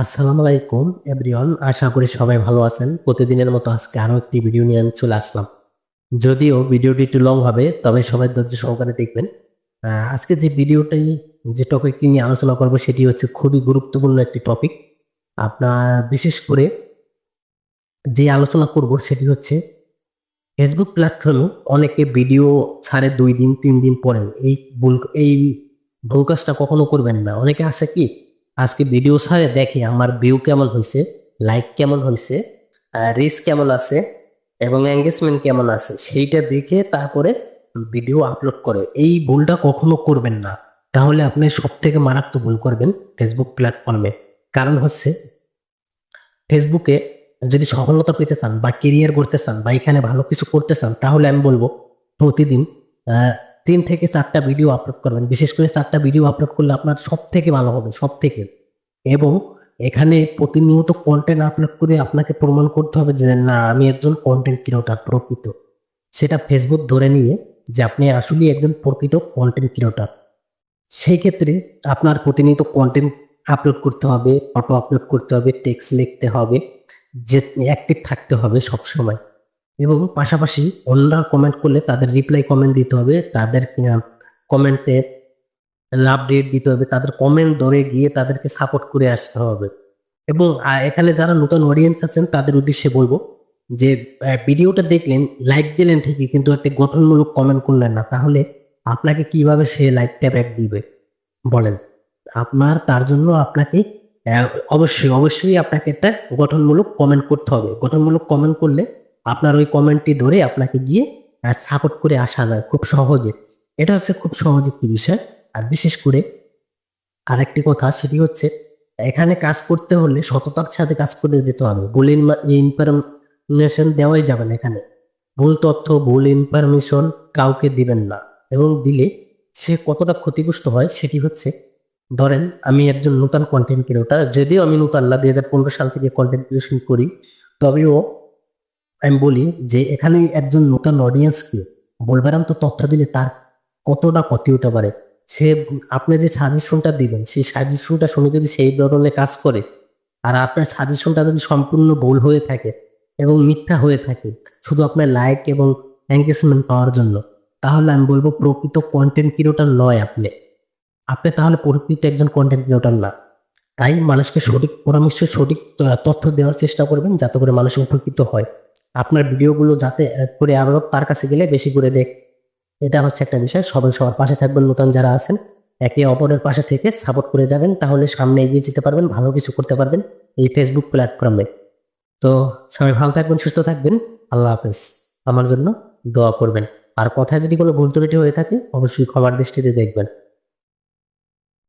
আসসালামু আলাইকুম, এভরিওয়ান। আশা করি সবাই ভালো আছেন। প্রতিদিনের মতো আজকে আরও একটি ভিডিও নিয়ে আমি চলে আসলাম। যদিও ভিডিওটি একটু লং হবে, তবে সবাই ধৈর্য সহকারে দেখবেন। আজকে যে ভিডিওটাই যে টপিকটি নিয়ে আলোচনা করব, সেটি হচ্ছে খুবই গুরুত্বপূর্ণ একটি টপিক আপনার, বিশেষ করে যে আলোচনা করব, সেটি হচ্ছে ফেসবুক প্ল্যাটফর্মে অনেকে ভিডিও ছাড়ে দুই দিন, তিন দিন পরে এই ভুল এই ভুল কাজটা কখনো করবেন না। অনেকে আসে কি আজকে ভিডিও ছাড়ে দেখে আমার ভিউ কেমন হয়েছে লাইক কেমন হয়েছে রিচ কেমন আছে এবং এঙ্গেজমেন্ট কেমন আছে সেইটা দেখে তারপরে ভিডিও আপলোড করে। এই ভুলটা কখনো করবেন না। তাহলে আপনি সব থেকে মারাত্মক ভুল করবেন ফেসবুক প্ল্যাটফর্মে কারণ হচ্ছে ফেসবুকে যদি সফলতা পেতে চান বা কেরিয়ার করতে চান বা এখানে ভালো কিছু করতে চান, তাহলে আমি বলব প্রতিদিন তিন থেকে চারটা ভিডিও আপলোড করবেন। বিশেষ করে চারটা ভিডিও আপলোড করলে আপনার সব থেকে ভালো হবে সব থেকে এবং এখানে প্রতিনিয়ত কন্টেন্ট আপলোড করে আপনাকে প্রমাণ করতে হবে যে, না, আমি একজন কন্টেন্ট ক্রিয়েটর প্রকৃত। সেটা ফেসবুক ধরে নিয়ে যে, আপনি আসলে একজন প্রকৃত কন্টেন্ট ক্রিয়েটর সেই ক্ষেত্রে আপনার প্রতিনিয়ত কন্টেন্ট আপলোড করতে হবে ফটো আপলোড করতে হবে টেক্সট লিখতে হবে, যে অ্যাক্টিভ থাকতে হবে সব সময় এবং পাশাপাশি অন্যরা কমেন্ট করলে তাদের রিপ্লাই কমেন্ট দিতে হবে, তাদের কমেন্টে লাভ রেট দিতে হবে, তাদের কমেন্ট ধরে গিয়ে তাদেরকে সাপোর্ট করে আসতে হবে। এবং এখানে যারা নতুন অডিয়েন্স আছেন, তাদের উদ্দেশ্যে বলব যে ভিডিওটা দেখলেন লাইক দিলেন ঠিকই, কিন্তু একটা গঠনমূলক কমেন্ট করলেন না, তাহলে আপনাকে কীভাবে সে লাইকটা ব্যাক দিবে? বলেন। আপনার, তার জন্য আপনাকে অবশ্যই অবশ্যই আপনাকে একটা গঠনমূলক কমেন্ট করতে হবে। গঠনমূলক কমেন্ট করলে আপনার ওই কমেন্টটি ধরে আপনাকে গিয়ে সাপোর্ট করে আসা যায় খুব সহজে। এটা হচ্ছে খুব সহজ একটি বিষয়। আর বিশেষ করে আরেকটি কথা, সেটি হচ্ছে এখানে কাজ করতে হলে সততার সাথে কাজ করে যেতে হবে। ভুল ইনফরমেশন দেওয়াই যাবে না এখানে। ভুল তথ্য, ভুল ইনফরমেশন কাউকে দিবেন না। এবং দিলে সে কতটা ক্ষতিগ্রস্ত হয় সেটি হচ্ছে, ধরেন আমি একজন নতুন কন্টেন্ট ক্রিয়েটার যদিও আমি নতুন দুই হাজার পনেরো সাল থেকে কন্টেন্ট ক্রিয়েশন করি, তবেও আমি বলি যে এখানে একজন নতুন অডিয়েন্সকে বলবেন তো তথ্য দিলে তার কতটা ক্ষতি হতে পারে? সে আপনি যে সাজেশনটা দিবেন সেই সাজেশনটা শুনে যদি সেই ধরনের কাজ করে, আর আপনার সাজেশনটা যদি সম্পূর্ণ ভুল হয়ে থাকে এবং মিথ্যা হয়ে থাকে, শুধু আপনার লাইক এবং এঙ্গেজমেন্ট পাওয়ার জন্য, তাহলে আমি বলব প্রকৃত কন্টেন্ট ক্রিয়েটর নয় আপনি। আপনি তাহলে প্রকৃত একজন কন্টেন্ট ক্রিয়েটর না। তাই মানুষকে সঠিক পরামর্শ সঠিক তথ্য দেওয়ার চেষ্টা করবেন যাতে করে মানুষ উপকৃত হয়। আপনার ভিডিওগুলো যাতে করে আরও তার কাছে গেলে বেশি করে দেখ। এটা হচ্ছে একটা বিষয়, সবাই সবার পাশে থাকবেন, নতুন যারা আছেন। একে অপরের পাশে থেকে সাপোর্ট করে যাবেন, তাহলে সামনে এগিয়ে যেতে পারবেন, ভালো কিছু করতে পারবেন এই ফেসবুক প্ল্যাটফর্মে তো সবাই ভালো থাকবেন, সুস্থ থাকবেন, আল্লাহ হাফেজ। আমার জন্য দোয়া করবেন। আর কথায় যদি কোনো ভুল ত্রুটি হয়ে থাকে, অবশ্যই ক্ষমার দৃষ্টিতে দেখবেন।